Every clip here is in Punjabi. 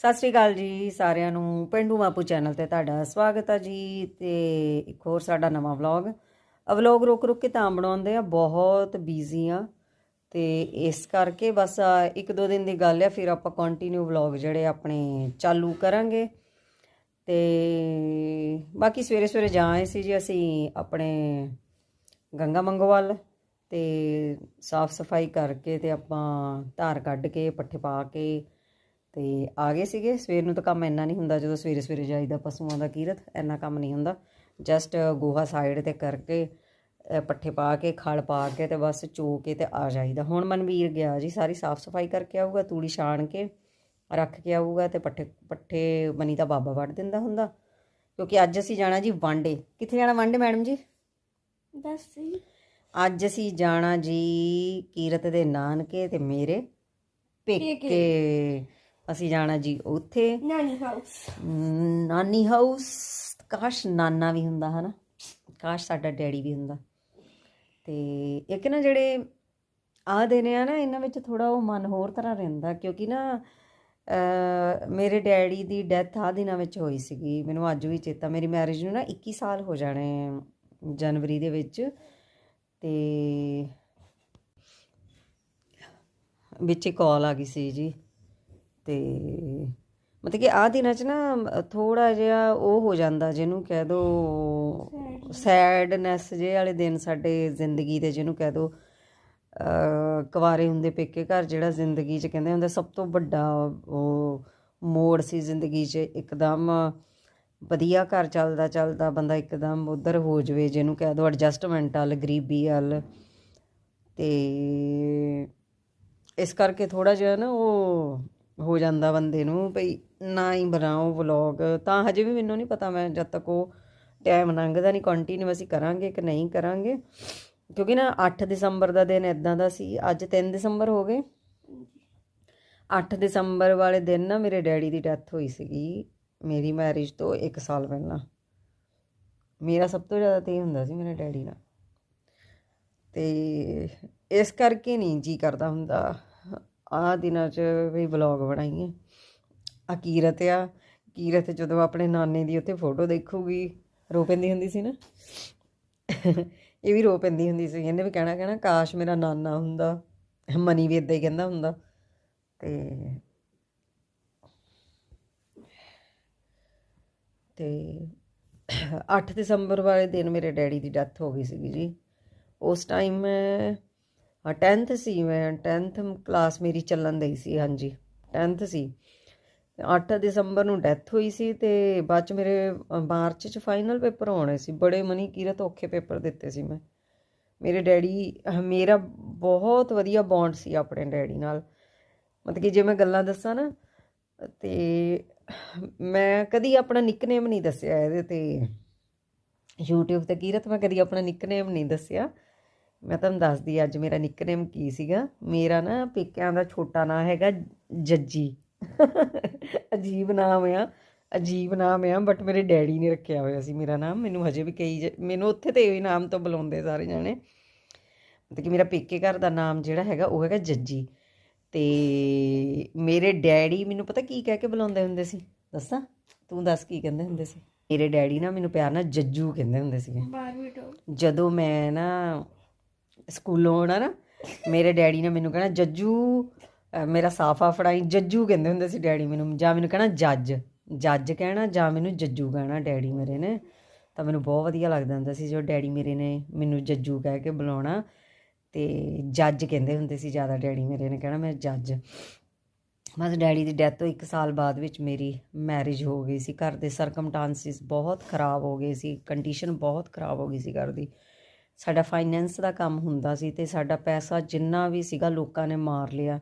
ਸਤਿ ਸ੍ਰੀ ਅਕਾਲ ਜੀ ਸਾਰਿਆਂ ਨੂੰ। ਪਿੰਡੂ ਮਾਪੂ ਚੈਨਲ ਤੇ ਤੁਹਾਡਾ ਸਵਾਗਤ ਹੈ ਜੀ ਤੇ ਇੱਕ ਹੋਰ ਸਾਡਾ ਨਵਾਂ ਵਲੌਗ। ਵਲੌਗ ਰੁਕ ਰੁਕ ਕੇ ਤਾਂ ਬਣਾਉਂਦੇ ਆ, ਬਹੁਤ ਬਿਜ਼ੀ ਆ ਤੇ ਇਸ ਕਰਕੇ ਬਸ ਇੱਕ ਦੋ ਦਿਨ ਦੀ ਗੱਲ ਆ, ਫਿਰ ਆਪਾਂ ਕੰਟੀਨਿਊ ਵਲੌਗ ਜਿਹੜੇ ਆਪਣੇ ਚਾਲੂ ਕਰਾਂਗੇ। ਤੇ ਬਾਕੀ ਸਵੇਰੇ ਸਵੇਰੇ ਜਾਏ ਸੀ ਜੀ ਅਸੀਂ ਆਪਣੇ ਗੰਗਾ ਮੰਗੋਵਾਲ ਤੇ ਸਾਫ਼ ਸਫ਼ਾਈ ਕਰਕੇ ਤੇ ਆਪਾਂ ਧਾਰ ਕੱਢ ਕੇ, ਪੱਠੇ ਪਾ ਕੇ ਤੇ ਆ ਗਏ ਸੀਗੇ। ਸਵੇਰ ਨੂੰ ਤਾਂ ਕੰਮ ਇੰਨਾ ਨਹੀਂ ਹੁੰਦਾ ਜਦੋਂ ਸਵੇਰੇ ਸਵੇਰੇ ਜਾਈਦਾ ਪਸ਼ੂਆਂ ਦਾ ਕੀਰਤ ਇੰਨਾ ਕੰਮ ਨਹੀਂ ਹੁੰਦਾ। ਜਸਟ ਗੋਹਾ ਸਾਈਡ ਤੇ ਕਰਕੇ ਪੱਠੇ ਪਾ ਕੇ ਖਲ ਪਾ ਕੇ ਤੇ ਬਸ ਚੋ ਕੇ ਤੇ ਆ ਜਾਈਦਾ। ਹੁਣ ਮਨਵੀਰ ਗਿਆ ਜੀ ਸਾਰੀ ਸਾਫ਼ ਸਫ਼ਾਈ ਕਰਕੇ ਆਊਗਾ ਤੂੜੀ ਛਾਣ ਕੇ ਰੱਖ ਕੇ ਆਊਗਾ ਤੇ ਪੱਠੇ ਪੱਠੇ ਬਣੀ ਤਾਂ ਬਾਬਾ ਵੱਢ ਦਿੰਦਾ ਹੁੰਦਾ। ਕਿਉਂਕਿ ਅੱਜ ਅਸੀਂ ਜਾਣਾ ਜੀ ਵਾਂਡੇ। ਕਿੱਥੇ ਜਾਣਾ ਵਾਂਡੇ ਮੈਡਮ ਜੀ? ਦੱਸ ਜੀ। ਅੱਜ ਅਸੀਂ ਜਾਣਾ ਜੀ ਕੀਰਤ ਦੇ ਨਾਨਕੇ ਤੇ ਮੇਰੇ ਪੇਕੇ। ਅਸੀਂ ਜਾਣਾ ਜੀ ਉੱਥੇ। ਨਾਨੀ ਹਾਊਸ ਨਾਨੀ ਹਾਊਸ ਕਾਸ਼ ਨਾਨਾ ਵੀ ਹੁੰਦਾ ਹਨਾ। ਕਾਸ਼ ਸਾਡਾ ਡੈਡੀ ਵੀ ਹੁੰਦਾ। ਤੇ ਇੱਕ ਨਾ ਜਿਹੜੇ ਆਹ ਦਿਨ ਆ ਨਾ ਇਹਨਾਂ ਵਿੱਚ ਥੋੜਾ ਉਹ ਮਨ ਹੋਰ ਤਰ੍ਹਾਂ ਰਹਿੰਦਾ ਕਿਉਂਕਿ ਨਾ ਮੇਰੇ ਡੈਡੀ ਦੀ ਡੈਥ ਆ ਦਿਨਾਂ ਵਿੱਚ ਹੋਈ ਸੀਗੀ। ਮੈਨੂੰ ਅੱਜ ਵੀ ਚੇਤਾ ਮੇਰੀ ਮੈਰਿਜ ਨੂੰ ਨਾ 21 ਸਾਲ ਹੋ ਜਾਣੇ ਜਨਵਰੀ ਦੇ ਵਿੱਚ। ਤੇ ਵਿੱਚ ਕਾਲ ਆ ਗਈ ਸੀ ਜੀ। ਤੇ ਮਤਲਬ ਕਿ ਆਹ ਦਿਨਾਂ 'ਚ ਨਾ ਥੋੜਾ ਜਿਹਾ ਉਹ ਹੋ ਜਾਂਦਾ ਜਿਹਨੂੰ ਕਹਿ ਦੋ ਸੈਡਨੈਸ ਜੇ ਵਾਲੇ ਦਿਨ ਸਾਡੇ ਜ਼ਿੰਦਗੀ ਦੇ ਜਿਹਨੂੰ ਕਹਿ ਦੋ ਅ ਕੁਵਾਰੇ ਹੁੰਦੇ ਪੇਕੇ ਘਰ ਜਿਹੜਾ ਜ਼ਿੰਦਗੀ 'ਚ ਕਹਿੰਦੇ ਹੁੰਦੇ ਸਭ ਤੋਂ ਵੱਡਾ ਉਹ ਮੋੜ ਸੀ ਜ਼ਿੰਦਗੀ 'ਚ ਇੱਕਦਮ ਵਧੀਆ ਘਰ ਚੱਲਦਾ ਚੱਲਦਾ ਬੰਦਾ ਇੱਕਦਮ ਉਧਰ ਹੋ ਜਵੇ ਜਿਹਨੂੰ ਕਹਿ ਦੋ ਐਡਜਸਟਮੈਂਟ ਵਾਲ ਗਰੀਬੀ ਵਾਲ। ਤੇ ਇਸ ਕਰਕੇ ਥੋੜਾ ਜਿਹਾ ਨਾ ਉਹ ਹੋ ਜਾਂਦਾ ਬੰਦੇ ਨੂੰ ਭਈ ਨਾ ਹੀ ਬਣਾਓ ਵਲੌਗ ਤਾਂ ਹਜੇ ਵੀ ਮੈਨੂੰ ਨਹੀਂ ਪਤਾ ਮੈਂ ਜਦ ਤੱਕ ਉਹ ਟਾਈਮ ਲੰਘਦਾ ਨਹੀਂ ਕੰਟੀਨਿਊ ਅਸੀਂ ਕਰਾਂਗੇ ਕਿ ਨਹੀਂ ਕਰਾਂਗੇ। ਕਿਉਂਕਿ ਨਾ 8 ਦਸੰਬਰ ਦਾ ਦਿਨ ਇਦਾਂ ਦਾ ਸੀ, ਅੱਜ 3 ਦਸੰਬਰ ਹੋ ਗਏ। 8 ਦਸੰਬਰ ਵਾਲੇ ਦਿਨ ਨਾ ਮੇਰੇ ਡੈਡੀ ਦੀ ਡੈਥ ਹੋਈ ਸੀਗੀ, ਮੇਰੀ ਮੈਰਿਜ ਤੋਂ 1 ਸਾਲ ਪਹਿਲਾਂ। ਮੇਰਾ ਸਭ ਤੋਂ ਜ਼ਿਆਦਾ ਤੇ ਇਹ ਹੁੰਦਾ ਸੀ ਮੇਰੇ ਡੈਡੀ ਨਾਲ। ਤੇ ਇਸ ਕਰਕੇ ਨਹੀਂ ਜੀ ਕਰਦਾ ਹੁੰਦਾ। ਆਹ ਦਿਨਾਂ 'ਚ ਵੀ ਵਲੌਗ ਬਣਾਈਏ ਆ। ਕੀਰਤ ਆ। ਕੀਰਤ ਜਦੋਂ ਆਪਣੇ ਨਾਨੇ ਦੀ ਉੱਥੇ ਫੋਟੋ ਦੇਖੂਗੀ, ਰੋ ਪੈਂਦੀ ਹੁੰਦੀ ਸੀ ਨਾ? ਇਹ ਵੀ ਰੋ ਪੈਂਦੀ ਹੁੰਦੀ ਸੀ। ਇਹਨੇ ਵੀ ਕਹਿਣਾ ਕਹਿਣਾ, ਕਾਸ਼ ਮੇਰਾ ਨਾਨਾ ਹੁੰਦਾ। ਮਨੀ ਵੀ ਇਦਾਂ ਹੀ ਕਹਿੰਦਾ ਹੁੰਦਾ। ਤੇ ਤੇ 8 ਦਸੰਬਰ ਵਾਲੇ ਦਿਨ ਮੇਰੇ ਡੈਡੀ ਦੀ ਡੈਥ ਹੋ ਗਈ ਸੀਗੀ ਜੀ। ਉਸ ਟਾਈਮ ਮੈਂ 10th ਸੀ ਮੈਂ 10th ਕਲਾਸ ਮੇਰੀ ਚੱਲਣ ਦਈ ਸੀ ਹਾਂਜੀ 10th ਸੀ। 8 ਦਸੰਬਰ ਨੂੰ ਡੈਥ ਹੋਈ ਸੀ ਤੇ ਬਾਅਦ ਚ ਮੇਰੇ ਮਾਰਚ ਚ ਫਾਈਨਲ ਪੇਪਰ ਹੋਣੇ ਸੀ ਬੜੇ ਮਨੀ ਕੀਰਤ ਔਖੇ ਪੇਪਰ ਦਿੱਤੇ ਸੀ ਮੈਂ। ਮੇਰੇ ਡੈਡੀ ਮੇਰਾ ਬਹੁਤ ਵਧੀਆ ਬੌਂਡ ਸੀ ਆਪਣੇ ਡੈਡੀ ਨਾਲ। ਮਤਲਬ ਕਿ ਜੇ ਮੈਂ ਗੱਲਾਂ ਦੱਸਾਂ ਨਾ ਤੇ ਮੈਂ ਕਦੀ ਆਪਣਾ ਨਿਕਨੇਮ ਨਹੀਂ ਦੱਸਿਆ ਇਹਦੇ ਤੇ। YouTube ਤੇ ਕੀਰਤ ਮੈਂ ਕਦੀ ਆਪਣਾ ਨਿਕਨੇਮ ਨਹੀਂ ਦੱਸਿਆ। ਮੈਂ ਤੁਹਾਨੂੰ ਦੱਸਦੀ ਅੱਜ ਮੇਰਾ ਨਿਕਨੇਮ ਕੀ ਸੀਗਾ? ਮੇਰਾ ਨਾ ਪੇਕਿਆਂ ਦਾ ਛੋਟਾ ਨਾਂ ਹੈਗਾ ਜੱਜੀ। ਅਜੀਬ ਨਾਮ ਆ ਅਜੀਬ ਨਾਮ ਆ ਬਟ ਮੇਰੇ ਡੈਡੀ ਨੇ ਰੱਖਿਆ ਹੋਇਆ ਸੀ ਮੇਰਾ ਨਾਮ। ਮੈਨੂੰ ਹਜੇ ਵੀ ਕਈ ਮੈਨੂੰ ਉੱਥੇ ਤੇ ਇਹ ਨਾਮ ਤੋਂ ਬੁਲਾਉਂਦੇ ਸਾਰੇ ਜਾਣੇ। ਮਤਲਬ ਕਿ ਮੇਰਾ ਪੇਕੇ ਘਰ ਦਾ ਨਾਮ ਜਿਹੜਾ ਹੈਗਾ ਉਹ ਹੈਗਾ ਜੱਜੀ। ਤੇ ਮੇਰੇ ਡੈਡੀ ਮੈਨੂੰ ਪਤਾ ਕੀ ਕਹਿ ਕੇ ਬੁਲਾਉਂਦੇ ਹੁੰਦੇ ਸੀ? ਦੱਸਾਂ? ਤੂੰ ਦੱਸ ਕੀ ਕਹਿੰਦੇ ਹੁੰਦੇ ਸੀ? ਮੇਰੇ ਡੈਡੀ ਨਾ ਮੈਨੂੰ ਪਿਆਰ ਨਾਲ ਜੱਜੂ ਕਹਿੰਦੇ ਹੁੰਦੇ ਸੀਗੇ। ਜਦੋਂ ਮੈਂ ਨਾ ਸਕੂਲੋਂ ਆਉਣਾ ਨਾ, ਮੇਰੇ ਡੈਡੀ ਨੇ ਮੈਨੂੰ ਕਹਿਣਾ, ਜੱਜੂ, ਅਹ ਮੇਰਾ ਸਾਫਾ ਫੜਾਈ। ਜੱਜੂ ਕਹਿੰਦੇ ਹੁੰਦੇ ਸੀ ਡੈਡੀ ਮੈਨੂੰ, ਜਾਂ ਮੈਨੂੰ ਕਹਿਣਾ, ਜੱਜ। ਜੱਜ ਕਹਿਣਾ, ਜਾਂ ਮੈਨੂੰ ਜੱਜੂ ਕਹਿਣਾ ਡੈਡੀ ਮੇਰੇ ਨੇ। ਤਾਂ ਮੈਨੂੰ ਬਹੁਤ ਵਧੀਆ ਲੱਗਦਾ ਹੁੰਦਾ ਸੀ ਜੋ ਡੈਡੀ ਮੇਰੇ ਨੇ ਮੈਨੂੰ ਜੱਜੂ ਕਹਿ ਕੇ ਬੁਲਾਉਣਾ। ਤੇ ਜੱਜ ਕਹਿੰਦੇ ਹੁੰਦੇ ਸੀ ਜ਼ਿਆਦਾ ਡੈਡੀ ਮੇਰੇ ਨੇ ਕਹਿਣਾ, ਮੈਂ ਜੱਜ। ਬਸ ਡੈਡੀ ਦੀ ਡੈਥ ਤੋਂ 1 ਸਾਲ ਬਾਅਦ ਵਿੱਚ ਮੇਰੀ ਮੈਰਿਜ ਹੋ ਗਈ ਸੀ। ਘਰ ਦੇ ਸਰਕਮਟਾਂਸਿਸ ਬਹੁਤ ਖਰਾਬ ਹੋ ਗਏ ਸੀ ਕੰਡੀਸ਼ਨ ਬਹੁਤ ਖਰਾਬ ਹੋ ਗਈ ਸੀ ਘਰ ਦੀ। ਸਾਡਾ ਫਾਈਨੈਂਸ ਦਾ ਕੰਮ ਹੁੰਦਾ ਸੀ ਤੇ ਸਾਡਾ ਪੈਸਾ ਜਿੰਨਾ ਵੀ ਸੀਗਾ ਲੋਕਾਂ ਨੇ ਮਾਰ ਲਿਆ।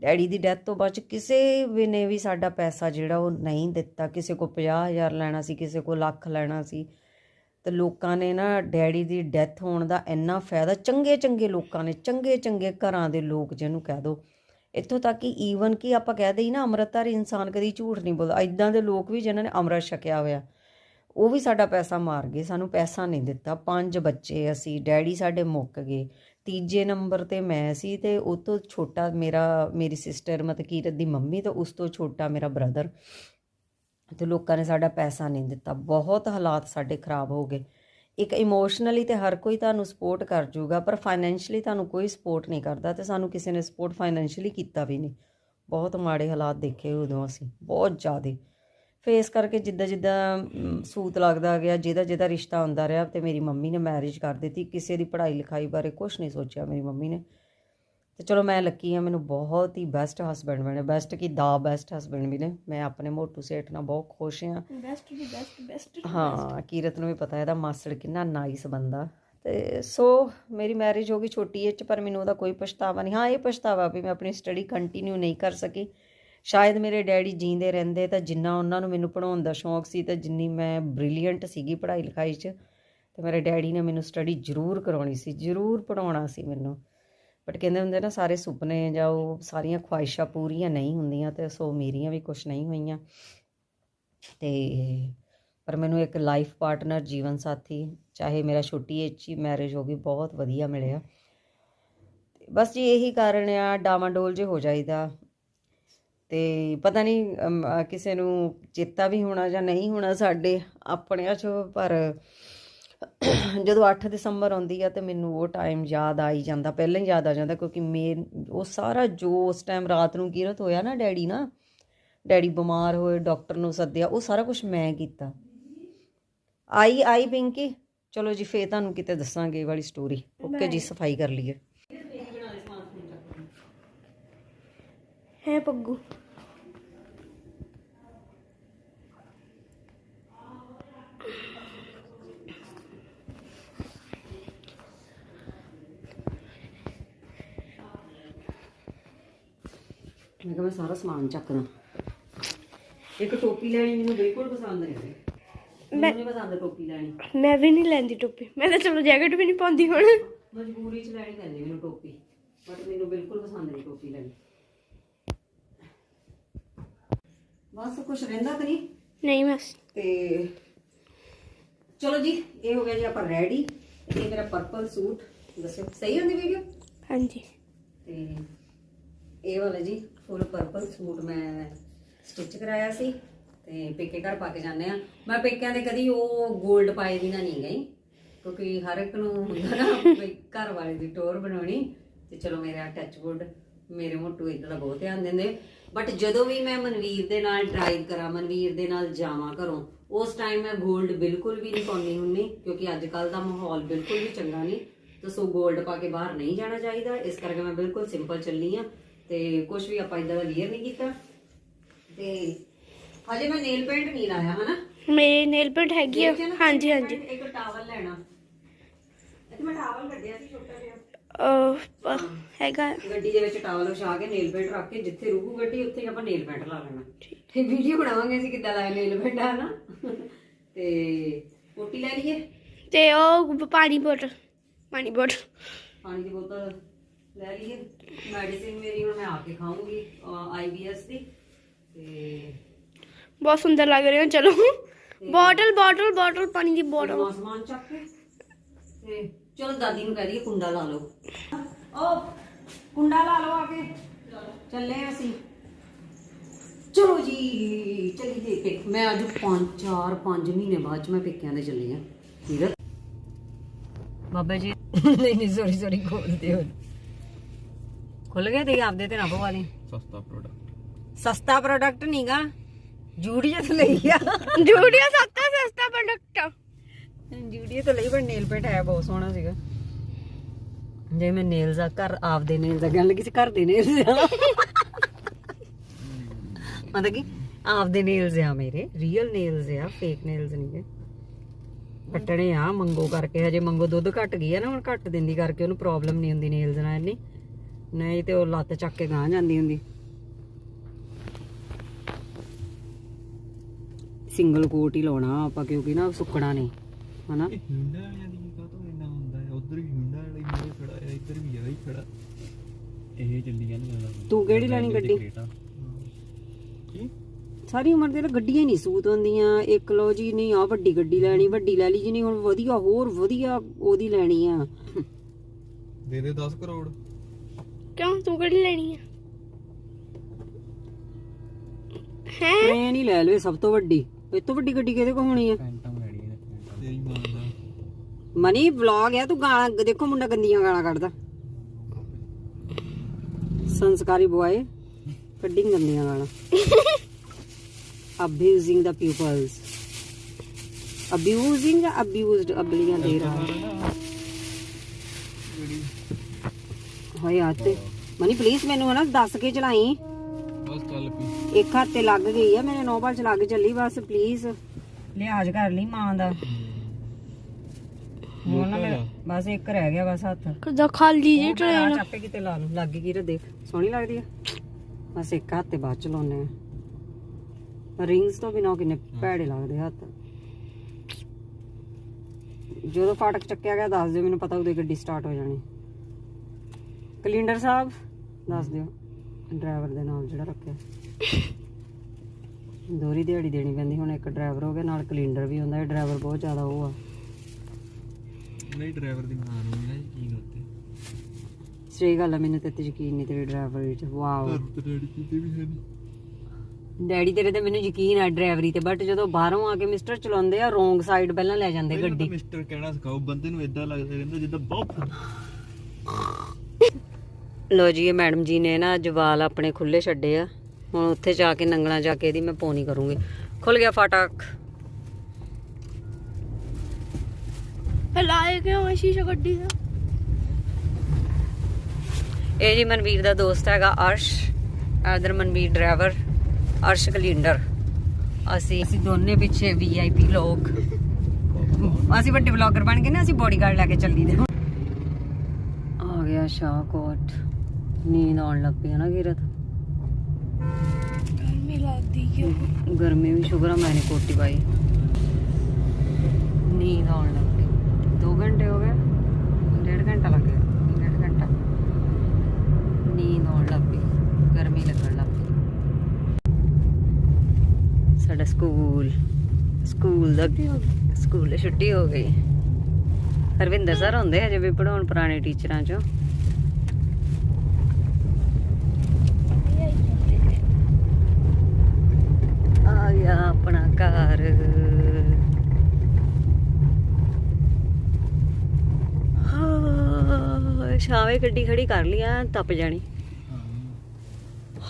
ਡੈਡੀ ਦੀ ਡੈਥ ਤੋਂ ਬਾਅਦ 'ਚ ਕਿਸੇ ਵੀ ਨੇ ਵੀ ਸਾਡਾ ਪੈਸਾ ਜਿਹੜਾ ਉਹ ਨਹੀਂ ਦਿੱਤਾ। ਕਿਸੇ ਕੋ 50000 ਲੈਣਾ ਸੀ, ਕਿਸੇ ਕੋ ਲੱਖ ਲੈਣਾ ਸੀ। ਤੇ ਲੋਕਾਂ ਨੇ ਨਾ ਡੈਡੀ ਦੀ ਡੈਥ ਹੋਣ ਦਾ ਇੰਨਾ ਫਾਇਦਾ, ਚੰਗੇ ਚੰਗੇ ਲੋਕਾਂ ਨੇ, ਚੰਗੇ ਚੰਗੇ ਘਰਾਂ ਦੇ ਲੋਕ ਜਿਹਨੂੰ ਕਹਿ ਦੋ। ਇੱਥੋਂ ਤੱਕ ਕਿ ਈਵਨ ਕਿ ਆਪਾਂ ਕਹਿ ਹੀ ਨਾ ਅੰਮ੍ਰਿਤਧਾਰੀ ਇਨਸਾਨ ਕਦੀ ਝੂਠ ਨਹੀਂ ਬੋਲਦਾ। ਇਦਾਂ ਦੇ ਲੋਕ ਵੀ ਜਿਨ੍ਹਾਂ ਨੇ ਅੰਮ੍ਰਿਤ ਛਕਿਆ ਹੋਇਆ। ਉਹ ਵੀ ਸਾਡਾ ਪੈਸਾ ਮਾਰ ਗਏ, ਸਾਨੂੰ ਪੈਸਾ ਨਹੀਂ ਦਿੱਤਾ। ਪੰਜ ਬੱਚੇ ਅਸੀਂ, ਡੈਡੀ ਸਾਡੇ ਮੁੱਕ ਗਏ। ਤੀਜੇ ਨੰਬਰ ਤੇ ਮੈਂ ਸੀ ਤੇ ਉਹ ਤੋਂ ਛੋਟਾ ਮੇਰਾ, ਮੇਰੀ ਸਿਸਟਰ ਮਤਲਬ ਕੀਰਤ ਦੀ ਮੰਮੀ ਤੇ ਉਸ ਤੋਂ ਛੋਟਾ ਮੇਰਾ ਬ੍ਰਦਰ ਤੇ ਲੋਕਾਂ ਨੇ ਸਾਡਾ ਪੈਸਾ ਨਹੀਂ ਦਿੱਤਾ। ਬਹੁਤ ਹਾਲਾਤ ਸਾਡੇ ਖਰਾਬ ਹੋ ਗਏ। ਇੱਕ ਇਮੋਸ਼ਨਲੀ ਤੇ ਹਰ ਕੋਈ ਤੁਹਾਨੂੰ ਸਪੋਰਟ ਕਰ ਜੂਗਾ ਪਰ ਫਾਈਨੈਂਸ਼ਲੀ ਤੁਹਾਨੂੰ ਕੋਈ ਸਪੋਰਟ ਨਹੀਂ ਕਰਦਾ ਤੇ ਸਾਨੂੰ ਕਿਸੇ ਨੇ ਸਪੋਰਟ ਫਾਈਨੈਂਸ਼ਲੀ ਕੀਤਾ ਵੀ ਨਹੀਂ। ਬਹੁਤ ਮਾੜੇ ਹਾਲਾਤ ਦੇਖੇ ਉਦੋਂ ਅਸੀਂ, ਬਹੁਤ ਜ਼ਿਆਦੇ। ਫੇਸ ਕਰਕੇ ਜਿੱਦਾਂ ਜਿੱਦਾਂ ਸੂਤ ਲੱਗਦਾ ਗਿਆ ਜਿਹਦਾ ਜਿਹਦਾ ਰਿਸ਼ਤਾ ਹੁੰਦਾ ਰਿਹਾ ਤੇ ਮੇਰੀ ਮੰਮੀ ਨੇ ਮੈਰਿਜ ਕਰ ਦਿੱਤੀ। ਕਿਸੇ ਦੀ ਪੜ੍ਹਾਈ ਲਿਖਾਈ ਬਾਰੇ ਕੁਝ ਨਹੀਂ ਸੋਚਿਆ ਮੇਰੀ ਮੰਮੀ ਨੇ। ਤੇ ਚਲੋ ਮੈਂ ਲੱਕੀ ਆ ਮੈਨੂੰ ਬਹੁਤ ਹੀ ਬੈਸਟ ਹਸਬੈਂਡ ਮਿਲੇ। ਬੈਸਟ ਕੀ? ਦਾ ਬੈਸਟ ਹਸਬੈਂਡ ਮਿਲੇ। ਮੈਂ ਆਪਣੇ ਮੋਟੂ ਸੇਠ ਨਾਲ ਬਹੁਤ ਖੁਸ਼ ਹਾਂ। ਬੈਸਟ ਦੀ ਬੈਸਟ ਬੈਸਟ ਹਾਂ ਕੀਰਤ ਨੂੰ ਵੀ ਪਤਾ ਇਹਦਾ ਮਾਸੜ ਕਿੰਨਾ ਨਾਈਸ ਬੰਦਾ। ਤੇ ਸੋ ਮੇਰੀ ਮੈਰਿਜ ਹੋ ਗਈ ਛੋਟੀ ਏਜ ਚ ਪਰ ਮੈਨੂੰ ਉਹਦਾ ਕੋਈ ਪਛਤਾਵਾ ਨਹੀਂ। ਹਾਂ ਇਹ ਪਛਤਾਵਾ ਵੀ ਮੈਂ ਆਪਣੀ ਸਟੱਡੀ ਕੰਟੀਨਿਊ ਨਹੀਂ ਕਰ ਸਕੀ। ਸ਼ਾਇਦ ਮੇਰੇ ਡੈਡੀ ਜੀਂਦੇ ਰਹਿੰਦੇ ਤਾਂ ਜਿੰਨਾ ਉਹਨਾਂ ਨੂੰ ਮੈਨੂੰ ਪੜਾਉਣ ਦਾ ਸ਼ੌਂਕ ਸੀ ਤੇ ਜਿੰਨੀ ਮੈਂ ਬ੍ਰਿਲੀਅੰਟ ਸੀਗੀ ਪੜ੍ਹਾਈ ਲਿਖਾਈ 'ਚ, ਤੇ ਮੇਰੇ ਡੈਡੀ ਨੇ ਮੈਨੂੰ ਸਟੱਡੀ ਜ਼ਰੂਰ ਕਰਾਉਣੀ ਸੀ, ਜ਼ਰੂਰ ਪੜਾਉਣਾ ਸੀ ਮੈਨੂੰ। ਬਟ ਕਹਿੰਦੇ ਹੁੰਦੇ ਨਾ, ਸਾਰੇ ਸੁਪਨੇ ਜਾਂ ਉਹ ਸਾਰੀਆਂ ਖੁਆਇਸ਼ਾਂ ਪੂਰੀਆਂ ਨਹੀਂ ਹੁੰਦੀਆਂ ਤੇ ਸੋ ਮੇਰੀਆਂ ਵੀ ਕੁਝ ਨਹੀਂ ਹੋਈਆਂ। ਤੇ ਪਰ ਮੈਨੂੰ ਇੱਕ ਲਾਈਫ ਪਾਰਟਨਰ ਜੀਵਨ ਸਾਥੀ, ਚਾਹੇ ਮੇਰਾ ਛੋਟੀ ਏਜ 'ਚ ਹੀ ਮੈਰਿਜ ਹੋ ਗਈ, ਬਹੁਤ ਵਧੀਆ ਮਿਲਿਆ। ਤੇ ਬਸ ਜੀ ਇਹੀ ਕਾਰਨ ਆ ਡਾਮਾਡੋਲ ਜੇ ਹੋ ਜਾਈਦਾ। ਤੇ ਪਤਾ ਨਹੀਂ ਕਿਸੇ ਨੂੰ ਚੇਤਾ ਵੀ ਹੋਣਾ ਜਾਂ ਨਹੀਂ ਹੋਣਾ ਸਾਡੇ ਆਪਣਿਆਂ 'ਚ ਪਰ ਜਦੋਂ 8 ਦਸੰਬਰ ਆਉਂਦੀ ਆ ਤੇ ਮੈਨੂੰ ਉਹ ਟਾਈਮ ਯਾਦ ਆਈ ਜਾਂਦਾ ਪਹਿਲਾਂ ਹੀ ਯਾਦ ਆ ਜਾਂਦਾ ਕਿਉਂਕਿ ਮੇ ਉਹ ਸਾਰਾ ਜੋ ਉਸ ਟਾਈਮ ਰਾਤ ਨੂੰ ਕੀਰਤ ਹੋਇਆ ਨਾ ਡੈਡੀ ਨਾ ਡੈਡੀ ਬਿਮਾਰ ਹੋਏ ਡਾਕਟਰ ਨੂੰ ਸੱਦਿਆ ਉਹ ਸਾਰਾ ਕੁਝ ਮੈਂ ਕੀਤਾ। ਆਈ ਆਈ ਪਿੰਕੀ ਚਲੋ ਜੀ ਫੇਰ ਤੁਹਾਨੂੰ ਕਿਤੇ ਦੱਸਾਂਗੇ ਇਹ ਵਾਲੀ ਸਟੋਰੀ ਓਕੇ ਜੀ ਸਫ਼ਾਈ ਕਰ ਲਈਏ। ਹੈ ਪੱਗੂ। ਮੈਂ ਕਿਹਾ ਮੈਂ ਸਾਰਾ ਸਮਾਨ ਚੱਕਦਾ ਇੱਕ ਟੋਪੀ ਲੈਣੀ ਮੈਨੂੰ ਬਿਲਕੁਲ ਪਸੰਦ ਨਹੀਂ ਮੈਨੂੰ ਨਹੀਂ ਪਸੰਦ ਟੋਪੀ ਲੈਣੀ। ਮੈਂ ਵੀ ਨਹੀਂ ਲੈਂਦੀ ਟੋਪੀ। ਮੈਂ ਤਾਂ ਚਲੋ ਜੈਕਟ ਵੀ ਨਹੀਂ ਪਾਉਂਦੀ ਹੁਣ। ਮਜਬੂਰੀ 'ਚ ਲੈਣੀ ਪੈਂਦੀ ਮੈਨੂੰ ਟੋਪੀ। ਬਟ ਮੈਨੂੰ ਬਿਲਕੁਲ ਪਸੰਦ ਨਹੀਂ ਟੋਪੀ ਲੈਣੀ। ਬਸ ਕੁਝ ਰਹਿੰਦਾ ਤਾਂ ਨਹੀਂ? ਨਹੀਂ ਬਸ। ਤੇ ਚਲੋ ਜੀ ਇਹ ਹੋ ਗਿਆ ਜੀ ਆਪਾਂ ਰੈਡੀ ਇਹ ਮੇਰਾ ਪਰਪਲ ਸੂਟ ਦੱਸਿਓ ਸਹੀ ਹੁੰਦੀ ਵੀਡੀਓ ਹਾਂਜੀ। ਤੇ ਇਹ ਵਾਲਾ ਜੀ ਫੁੱਲ ਪਰਪਲ ਸੂਟ ਮੈਂ ਸਟਿਚ ਕਰਾਇਆ ਸੀ ਤੇ ਪੇਕੇ ਘਰ ਪਾ ਕੇ ਜਾਂਦੇ ਆ ਮੈਂ ਪੇਕਿਆਂ ਦੇ ਕਦੀ ਉਹ 골ਡ ਪਾਏ ਦੀ ਨਾ ਨਹੀਂ ਗਈ, ਕਿਉਂਕਿ ਹਰ ਇੱਕ ਨੂੰ ਹੁੰਦਾ ਨਾ ਵੀ ਘਰ ਵਾਲੇ ਦੀ ਟੋਰ ਬਣਾਉਣੀ ਤੇ ਚਲੋ ਮੇਰੇ ਆ ਟੱਚ ਵੁੱਡ ਮੇਰੇ ਮੋਟੂ ਇਦਾਂ ਦਾ ਬਹੁਤ ਧਿਆਨ ਦਿੰਦੇ। ਬਟ ਜਦੋਂ ਵੀ ਮੈਂ ਮਨਵੀਰ ਦੇ ਨਾਲ ਡਰਾਈਵ ਕਰਾਂ, ਮਨਵੀਰ ਦੇ ਨਾਲ ਜਾਵਾਂ ਘਰੋਂ, ਉਸ ਟਾਈਮ ਮੈਂ 골ਡ ਬਿਲਕੁਲ ਵੀ ਨਹੀਂ ਪਾਉਣੀ ਹੁੰਨੀ ਕਿਉਂਕਿ ਅੱਜ ਕੱਲ ਦਾ ਮਾਹੌਲ ਬਿਲਕੁਲ ਵੀ ਚੰਗਾ ਨਹੀਂ। ਤਾਂ ਸੋ 골ਡ ਪਾ ਕੇ ਬਾਹਰ ਨਹੀਂ ਜਾਣਾ ਚਾਹੀਦਾ, ਇਸ ਕਰਕੇ ਮੈਂ ਬਿਲਕੁਲ ਸਿੰਪਲ ਚੱਲੀ ਆ ਤੇ ਕੁਝ ਵੀ ਆਪਾਂ ਇਦਾਂ ਦਾ ਲੀਅਰ ਨਹੀਂ ਕੀਤਾ। ਤੇ ਹਜੇ ਮੈਂ ਨੇਲ ਪੇਂਟ ਨਹੀਂ ਲਾਇਆ ਹਨਾ? ਮੇਰੇ ਨੇਲ ਪੈਂਟ ਹੈਗੀ ਆ। ਦੇਖਿਆ ਨਾ ਹਾਂਜੀ ਹਾਂਜੀ। ਇੱਕ ਟਾਵਲ ਲੈਣਾ। ਇਹ ਮੈਂ ਟਾਵਲ ਕੱਢਿਆ ਸੀ ਛੋਟਾ ਜਿਹਾ। ਅਹ, ਹੈਗਾ। ਗੱਡੀ ਦੇ ਵਿੱਚ ਟਾਵਲ ਵਿਛਾ ਕੇ ਨੇਲ ਪੇਂਟ ਰੱਖ ਕੇ ਜਿੱਥੇ ਰੁਕੂ ਗੱਡੀ ਉੱਥੇ ਹੀ ਆਪਾਂ ਨੇਲ ਪੇਂਟ ਲਾ ਲੈਣਾ। ਤੇ ਵੀਡੀਓ ਬਣਾਵਾਂਗੇ ਅਸੀਂ ਕਿੱਦਾਂ ਲਾਇਆ ਨੇਲ ਪੇਂਟ ਆ ਨਾ ਤੇ ਕੋਟੀ ਲੈ ਲਈਏ? ਤੇ ਉਹ ਪਾਣੀ ਬੋਟਲ ਪਾਣੀ ਬੋਟਲ। ਪਾਣੀ ਦੀ ਬੋਤਲ। ਲੈ ਲਈਏ ਮੈਡੀਸਿਨ ਮੇਰੀ ਹੁਣ ਮੈਂ ਆ ਕੇ ਖਾਊਂਗੀ ਆਈਬੀਐਸ ਦੀ ਤੇ ਬਹੁਤ ਸੁੰਦਰ ਲੱਗ ਰਹੇ ਹੋ ਚਲੋ ਬੋਟਲ ਬੋਟਲ ਬੋਟਲ ਪਾਣੀ ਦੀ ਬੋਟਲ ਨਵਾਂ ਸਮਾਨ ਚੱਕ ਕੇ ਤੇ ਚਲੋ ਦਾਦੀ ਨੂੰ ਕਹਿ ਦਈਏ ਕੁੰਡਾ ਲਾ ਲਓ ਓ ਕੁੰਡਾ ਲਾ ਲਓ ਆ ਕੇ ਚੱਲੇ ਹਾਂ ਅਸੀਂ ਚਲੋ ਜੀ ਚੱਲੀ ਦੇ ਕੇ ਮੈਂ ਅੱਜ 5 4 5 ਮਹੀਨੇ ਬਾਅਦ ਚ ਮੈਂ ਪੇਕਿਆਂ ਦੇ ਚੱਲੀ ਆ ਠੀਕ ਹੈ ਬਾਬਾ ਜੀ ਨਹੀਂ ਨਹੀਂ ਸੌਰੀ ਸੌਰੀ ਖੋਲਦੇ ਹੋ ਖੁੱਲ ਗਏ ਤੇ ਆਪਦੇ ਤੇ ਨਾ ਪਵਾ ਲਈ। ਸਸਤਾ ਪ੍ਰੋਡਕਟ ਸਸਤਾ ਪ੍ਰੋਡਕਟ ਨਹੀਂਗਾ ਜੂੜੀਆ ਤੋਂ ਲਈ ਆ। ਜੂਡੀਓ ਸਸਤਾ ਸਸਤਾ ਪ੍ਰੋਡਕਟ ਜੂਡੀਏ ਤੋਂ ਲਈ ਪਰ ਨੇਲ ਪੇਂਟ ਹੈ ਬਹੁਤ ਸੋਹਣਾ ਸੀਗਾ। ਜੇ ਮੈਂ ਨੇਲਸ ਆ ਘਰ ਆਪਦੇ ਨੇਲਸ ਆ ਕਹਿਣ ਲੱਗੀ ਸੀ ਘਰ ਦੇ ਨੇਲਸ ਆ। ਮਤਲਬ ਕਿ ਆਪਦੇ ਨੇਲਸ ਆ ਮੇਰੇ ਰੀਅਲ ਨੇਲਸ ਆ ਫੇਕ ਨੇਲਸ ਨਹੀਂ ਗੇ ਕੱਟਣੇ ਆ ਮੰਗੋ ਕਰਕੇ ਹਜੇ ਮੰਗੋ ਦੁੱਧ ਘਟ ਗਈ ਆ ਨਾ ਹੁਣ ਘੱਟ ਦਿੰਦੀ ਕਰਕੇ ਉਹਨੂੰ ਪ੍ਰੋਬਲਮ ਨਹੀਂ ਹੁੰਦੀ ਨੇਲਸ ਨਾਲ ਇੰਨੀ। ਨਹੀਂ ਤੇ ਉਹ ਲੱਤ ਚੱਕ ਕੇ ਗਾਂ ਜਾਂਦੀ ਹੁੰਦੀ। ਸਿੰਗਲ ਕੋਟ ਹੀ ਲਾਉਣਾ ਆਪਾਂ ਕਿਉਂਕਿ ਨਾ ਸੁੱਕਣਾ ਨਹੀਂ ਹਨਾ? ਇਹ ਹਿੰਡਾ ਵਾਲਿਆਂ ਦੀ ਕਾ ਤੋਂ ਇੰਨਾ ਹੁੰਦਾ ਹੈ? ਉਧਰ ਵੀ ਹਿੰਡਾ ਵਾਲਾ ਹੀ ਮੂਹਰੇ ਖੜਾ ਹੈ ਇੱਧਰ ਵੀ ਆ ਹੀ ਖੜਾ। ਇਹ ਚੱਲੀ ਜਾਂਦੀ। ਆ ਤੂੰ ਕਿਹੜੀ ਲੈਣੀ ਗੱਡੀ? ਕੀ? ਸਾਰੀ ਉਮਰ ਦੇ ਨਾ ਗੱਡੀਆਂ ਹੀ ਨਹੀਂ ਸੂਤ ਹੁੰਦੀਆਂ। ਇੱਕ ਲੋ ਜੀ ਨਹੀਂ ਆ ਵੱਡੀ ਗੱਡੀ ਲੈਣੀ ਵੱਡੀ ਲੈ ਲਈ ਜੀ ਨਹੀਂ ਹੁਣ ਵਧੀਆ ਹੋਰ ਵਧੀਆ ਉਹਦੀ ਲੈਣੀ ਆ। ਦੇ ਦੇ 10 ਕਰੋੜ। ਕਿਉਂ ਤੂੰ ਕਿਹੜੀ ਲੈਣੀ ਆ? ਹੈ? ਟ੍ਰੇਨ ਹੀ ਲੈ ਲਵੇ ਸਭ ਤੋਂ ਵੱਡੀ। ਇਹ ਤੋਂ ਵੱਡੀ ਗੱਡੀ ਕਿਹਦੇ ਕੋ ਹੋਣੀ ਆ? ਫੈਂਟਮ ਲੈਣੀ ਹੈ ਤੇਰੀ ਮਾਂ ਦਾ। ਮਨੀ ਵਲੌਗ ਆ ਤੂੰ ਗਾਲਾਂ ਦੇਖੋ ਮੁੰਡਾ ਗੰਦੀਆਂ ਗਾਲਾਂ ਕੱਢਦਾ। ਸੰਸਕਾਰੀ ਬੁਆਏ ਕੱਢੀ ਗੰਦੀਆਂ ਗਾਲਾਂ। ਅਬਿਊਜ਼ਿੰਗ ਦਾ ਪੀਪਲਸ ਅਬਿਊਜ਼ਿੰਗ ਅਬਿਊਜ਼ਡ ਅਬਲੀਆਂ ਦੇ ਰਹਾ ਹੋਏ ਆ ਤੇ। ਮਨੀ ਪਲੀਜ਼ ਮੈਨੂੰ ਹਨਾ ਦੱਸ ਕੇ ਚਲਾਈ। ਬਸ ਚੱਲ ਪੀ। ਇੱਕ ਹੱਥ ਤੇ ਲੱਗ ਗਈ ਆ ਮੇਰੇ ਨੌ ਬਾਲ ਚ ਲੱਗ ਚੱਲੀ ਬਸ ਪਲੀਜ਼ ਲਿਹਾਜ਼ ਕਰ ਲਈ ਮਾਂ ਦਾ। ਹੁਣ ਨਾ ਮੇਰਾ- ਬਸ ਇੱਕ ਰਹਿ ਗਿਆ ਬਸ ਹੱਥ। ਕਿਦਾਂ ਖਾਲੀ ਜੀ ਉਹ ਟ੍ਰੇਨ ਚਾਪੇ ਕਿਤੇ ਲਾ ਲੂ ਲੱਗ ਗਈ ਰ ਦੇਖ। ਸੋਹਣੀ ਲੱਗਦੀ ਆ। ਬਸ ਇੱਕ ਹੱਥ ਤੇ ਬਾਅਦ ਚ ਲਾਉਨੇ ਆ। ਰਿੰਗਸ ਤੋਂ ਬਿਨਾਂ ਕਿੰਨੇ ਭੈੜੇ ਲੱਗਦੇ ਹੱਥ। ਜਦੋਂ ਫਾਟਕ ਚੱਕਿਆ ਗਿਆ ਦੱਸ ਦਿਓ ਮੈਨੂੰ ਪਤਾ ਉਹਦੀ ਗੱਡੀ ਸਟਾਰਟ ਹੋ ਜਾਣੀ। ਕਲਿੰਡਰ ਸਾਹਿਬ ਦੱਸ ਦਿਓ ਡਰਾਈਵਰ ਦੇ ਨਾਲ ਜਿਹੜਾ ਰੱਖਿਆ। ਦੋਰੀ ਦਿਹਾੜੀ ਦੇਣੀ ਪੈਂਦੀ ਹੁਣ ਇੱਕ ਡਰਾਈਵਰ ਹੋ ਗਿਆ ਨਾਲ ਕਲਿੰਡਰ ਵੀ ਹੁੰਦਾ ਇਹ ਡਰਾਈਵਰ ਬਹੁਤ ਜ਼ਿਆਦਾ ਉਹ ਆ। ਨਹੀਂ ਡਰਾਈਵਰ ਦੀ ਮਾਂ ਨੂੰ ਨਾ ਯਕੀਨ ਉੱਤੇ। ਸਹੀ ਗੱਲ ਆ ਮੈਨੂੰ ਤੇ ਯਕੀਨ ਨਹੀਂ ਤੇਰੇ ਡਰਾਈਵਰ ਵਿੱਚ ਵਾਓ। ਡੈਡੀ ਕਿਤੇ ਵੀ ਹੈ ਨਹੀਂ। ਡੈਡੀ ਤੇਰੇ ਤੇ ਮੈਨੂੰ ਯਕੀਨ ਆ ਡਰਾਈਵਰੀ ਤੇ ਬਟ ਜਦੋਂ ਬਾਹਰੋਂ ਆ ਕੇ ਮਿਸਟਰ ਚਲਾਉਂਦੇ ਆ ਰੋਂਗ ਸਾਈਡ ਪਹਿਲਾਂ ਲੈ ਜਾਂਦੇ ਗੱਡੀ। ਮਿਸਟਰ ਕਹਿਣਾ ਸਿਖਾਓ ਬੰਦੇ ਨੂੰ ਇਦਾਂ ਲੱਗਦਾ ਰਹਿੰਦਾ ਜਿੱਦਾਂ ਬਹੁਤ ਲੋ ਜੀ ਇਹ ਮੈਡਮ ਜੀ ਨੇ ਨਾ ਅੱਜ ਵਾਲ ਆਪਣੇ ਖੁੱਲੇ ਛੱਡੇ ਆ। ਹੁਣ ਉੱਥੇ ਜਾ ਕੇ ਨੰਗਣਾ ਜਾ ਕੇ ਇਹਦੀ ਮੈਂ ਪੋਨੀ ਕਰੂੰਗੀ। ਖੁੱਲ ਗਿਆ ਫਾਟਕ। ਲਾਏ ਕਿਉਂ ਸ਼ੀਸ਼ਾ ਗੱਡੀ ਦਾ? ਇਹ ਜੀ ਮਨਵੀਰ ਦਾ ਦੋਸਤ ਹੈਗਾ ਅਰਸ਼। ਇਧਰ ਮਨਵੀਰ ਡਰਾਈਵਰ ਅਰਸ਼ ਕਲਿੰਡਰ ਅਸੀਂ ਅਸੀਂ ਦੋਨੇ ਪਿੱਛੇ ਵੀਆਈਪੀ ਲੋਕ। ਅਸੀਂ ਵੱਡੇ ਵਲੌਗਰ ਬਣ ਗਏ ਨਾ ਅਸੀਂ ਬੋਡੀਗਾਰਡ ਲੈ ਕੇ ਚੱਲੀ ਦੇ ਆ ਗਿਆ ਸ਼ਾਹਕੋਟ। ਨੀਂਦ ਆਉਣ ਲੱਗ ਪਈ ਹੈ ਨਾ ਕਿਰਤ। ਗਰਮੀ ਲੱਗਦੀ ਕਿਉਂ? ਗਰਮੀ ਵੀ ਸ਼ੁਕਰ ਆ ਮੈਂ ਨਹੀਂ ਕੋਟੀ ਪਾਈ। ਨੀਂਦ ਆਉਣ ਲੱਗ ਪਈ। 2 ਘੰਟੇ ਹੋ ਗਏ ਡੇਢ ਘੰਟਾ ਲੱਗ ਗਿਆ ਡੇਢ ਘੰਟਾ। ਨੀਂਦ ਆਉਣ ਲੱਗ ਪਈ ਗਰਮੀ ਲੱਗਣ ਲੱਗ ਪਈ। ਸਾਡਾ ਸਕੂਲ ਸਕੂਲ ਦਾ ਸਕੂਲ ਛੁੱਟੀ ਹੋ ਗਈ। ਹਰਵਿੰਦਰ ਸਰ ਹੁੰਦੇ ਹਜੇ ਵੀ ਪੜਾਉਣ ਪੁਰਾਣੇ ਟੀਚਰਾਂ ਚੋਂ ਆ ਗਿਆ ਆਪਣਾ ਘਰ ਹਾਂ ਸ਼ਾਵੇ ਗੱਡੀ ਖੜੀ ਕਰ ਲਈ ਆ ਤਪ ਜਾਣੀ।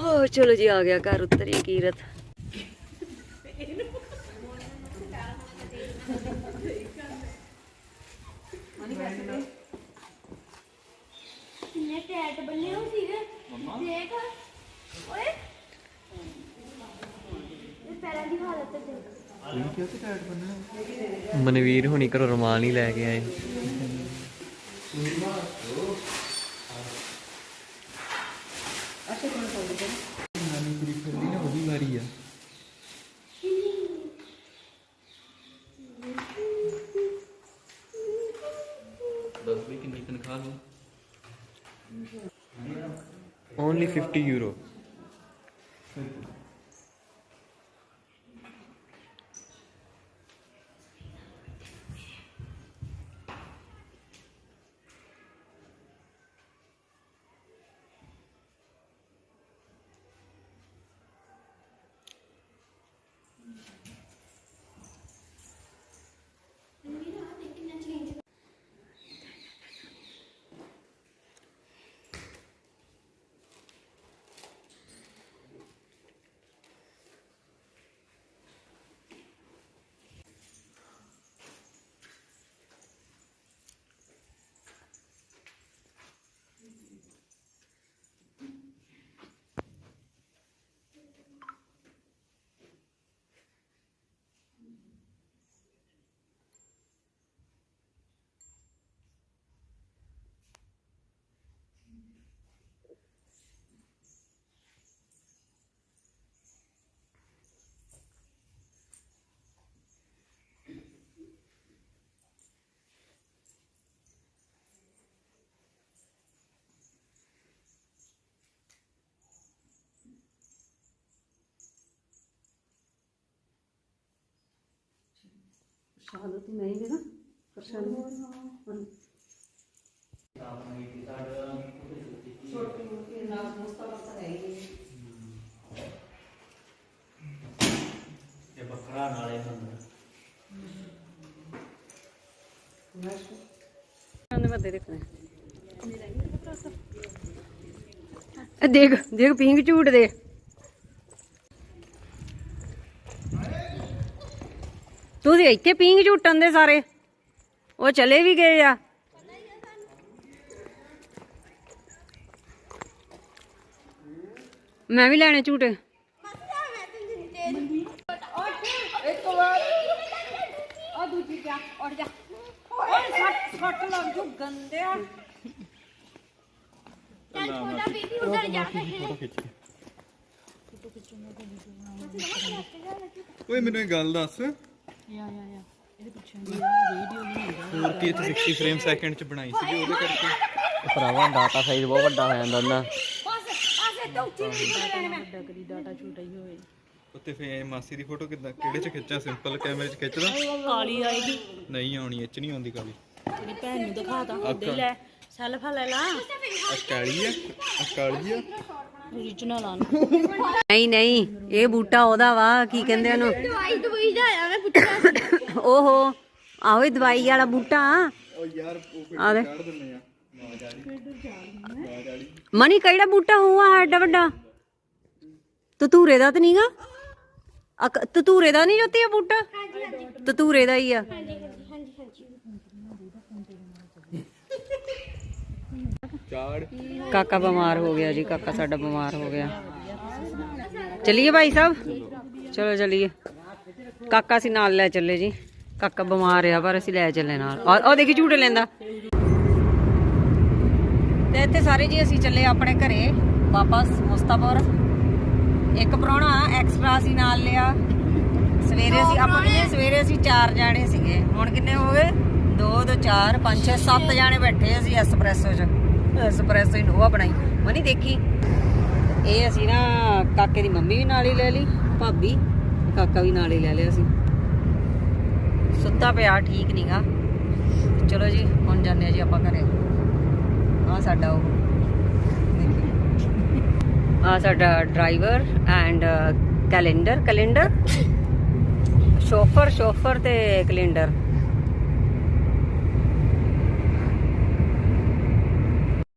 ਹਾਂ ਚਲੋ ਜੀ ਆ ਗਿਆ ਘਰ ਉਤਰੀ ਕੀਰਤ। ਕਿੰਨੇ ਟੈਟ ਬੰਨੇ ਹੋ ਸੀਗੇ? ਦੇਖ। ਓਏ। ਇਹ ਪੈਰਾਂ ਦੀ ਹਾਲਤ ਦੇਖ। ਤੁਸੀਂ ਕਿਹਾ ਤੇ ਟਾਇਟ ਬੰਨਣਾ ਮਨਵੀਰ ਹੁਣੀ ਘਰੋਂ ਰੁਮਾਲ ਨਹੀਂ ਲੈ ਕੇ ਆਏ। ਨਾਨੀ ਤੇਰੀ ਫਿਰਦੀ ਨਾ ਉਹਦੀ ਵਾਰੀ ਆ ਦੱਸ ਵੀ ਕਿੰਨੀ ਤਨਖਾਹ ਲਓ ਓਨਲੀ 50 ਯੂਰੋ ਸ਼ਹਾਦਤ ਨਹੀਂ ਦੇਣਾ ਪ੍ਰਸ਼ਾਦ ਇਹ ਬੱਕਰਾ ਨਾਲੇ ਹੁੰਦਾ ਉਹਨੇ ਵੱਡੇ ਦੇਖਣੇ ਇਹ ਦੇਖ ਦੇਖ ਪਿੰਗ ਝੂਟ ਦੇ ਤੂੰ ਦੇ ਇੱਥੇ ਪਿੰਗ ਝੂਟਣ ਦੇ ਸਾਰੇ। ਉਹ ਚਲੇ ਵੀ ਗਏ ਆ। ਮੈਂ ਵੀ ਲੈਣੇ ਝੂਟੇ। ਫੋਟੋ ਖਿੱਚ ਕੇ ਓਏ ਮੈਨੂੰ ਇਹ ਗੱਲ ਦੱਸ। ਯਾ ਯਾ ਯਾ ਇਹਦੇ ਪਿੱਛੇ ਵੀਡੀਓ ਨਹੀਂ 60 ਫਰੇਮ ਸੈਕਿੰਡ ਚ ਬਣਾਈ ਸੀ ਉਹਦੇ ਕਰਕੇ। ਭਰਾਵਾ ਡਾਟਾ ਸਾਈਜ਼ ਬਹੁਤ ਵੱਡਾ ਹੋ ਜਾਂਦਾ ਨਾ। ਉੱਤੇ ਫੇ ਮਾਸੀ ਦੀ ਫੋਟੋ ਕਿੱਦਾਂ ਕਿਹੜੇ ਚ ਖਿੱਚਾਂ ਸਿੰਪਲ ਕੈਮਰੇ ਚ ਖਿੱਚਦਾ? ਕਾਲੀ ਆਏਗੀ ਨਹੀਂ ਆਉਣੀ ਇਹ ਚ ਨਹੀਂ ਆਉਂਦੀ ਕਾਲੀ। ਤੇਰੀ ਭੈਣ ਨੂੰ ਦਿਖਾਤਾ ਉਹਦੇ ਲੈ ਸੈਲਫ ਲੈ ਲਾ। ਆ ਕਾਲੀ ਆ ਆ ਕਾਲੀ ਆ। ਓਰੀਜਨਲ ਨਹੀਂ ਨਹੀਂ ਇਹ ਬੂਟਾ ਉਹਦਾ ਵਾ ਕੀ ਕਹਿੰਦੇ ਉਹਨੂੰ? ਦਵਾਈ ਦਵਾਈ ਦਾ ਆਇਆ ਮੈਂ ਪੁੱਛਿਆ ਓਹੋ ਆਹੋ ਇਹ ਦਵਾਈ ਵਾਲਾ ਬੂਟਾ। ਓ ਯਾਰ ਉਹ ਆ ਦੇ ਕੱਢ ਦਿੰਨੇ ਆ। ਮਨੀ ਕਿਹੜਾ ਬੂਟਾ ਹੋਆ ਐਡਾ ਵੱਡਾ? ਤਤੂਰੇ ਦਾ ਤਾਂ ਨਹੀਂਗਾ ਤਤੂਰੇ ਦਾ ਨਹੀਂ ਜੋਤੀ ਇਹ ਬੂਟਾ? ਤਤੂਰੇ ਦਾ ਹੀ ਆ। ਕਾਕਾ ਬਿਮਾਰ ਹੋ ਗਿਆ ਜੀ, ਕਾਕਾ ਸਾਡਾ ਬਿਮਾਰ ਹੋ ਗਿਆ। ਚਲਿਏ ਭਾਈ ਸਾਹਿਬ? ਚਲੋ ਚਲਿਏ। ਕਾਕਾ ਸੀ ਨਾਲ ਲੈ ਚੱਲੇ ਜੀ। ਕਾਕਾ ਬਿਮਾਰ ਆ ਪਰ ਅਸੀਂ ਲੈ ਚੱਲੇ ਨਾਲ। ਉਹ ਦੇਖੀ ਝੂਟੇ ਲੈਂਦਾ। ਤੇ ਇੱਥੇ ਸਾਰੇ ਜੀ ਅਸੀਂ ਚੱਲੇ ਆਪਣੇ ਘਰੇ, ਵਾਪਸ ਮੁਸਤਾਫਰ। ਇੱਕ ਪ੍ਰਾਹੁਣਾ ਐਕਸਟਰਾ ਸੀ ਨਾਲ ਲਿਆ। ਸਵੇਰੇ ਅਸੀਂ ਆਪਾਂ ਕਿੰਨੇ, ਸਵੇਰੇ ਅਸੀਂ ਚਾਰ ਜਾਣੇ ਸੀਗੇ। ਹੁਣ ਕਿੰਨੇ ਹੋ ਗਏ? 2 2 4 5 6 7 ਜਾਣੇ ਬੈਠੇ ਅਸੀਂ ਐਸਪ੍ਰੈਸੋ 'ਚ। ਐਸਪ੍ਰੈਸੋ ਹੀ ਬਣਾਈ। ਮਨੀ ਦੇਖੀ। ਇਹ ਅਸੀਂ ਨਾ ਕਾਕੇ ਦੀ ਮੰਮੀ ਵੀ ਨਾਲ ਹੀ ਲੈ ਲਈ, ਭਾਬੀ ਕਾਕਾ ਵੀ ਨਾਲ ਹੀ ਲੈ ਲਿਆ ਸੀ। ਸੁੱਤਾ ਪਿਆ, ਠੀਕ ਨਹੀਂਗਾ ਚਲੋ ਜੀ, ਹੁਣ ਜਾਂਦੇ ਆ ਜੀ ਆਪਾਂ ਘਰੇ। ਆ ਸਾਡਾ ਉਹ। ਆ ਸਾਡਾ driver and calendar calendar chauffeur chauffeur ਤੇ ਕੈਲੰਡਰ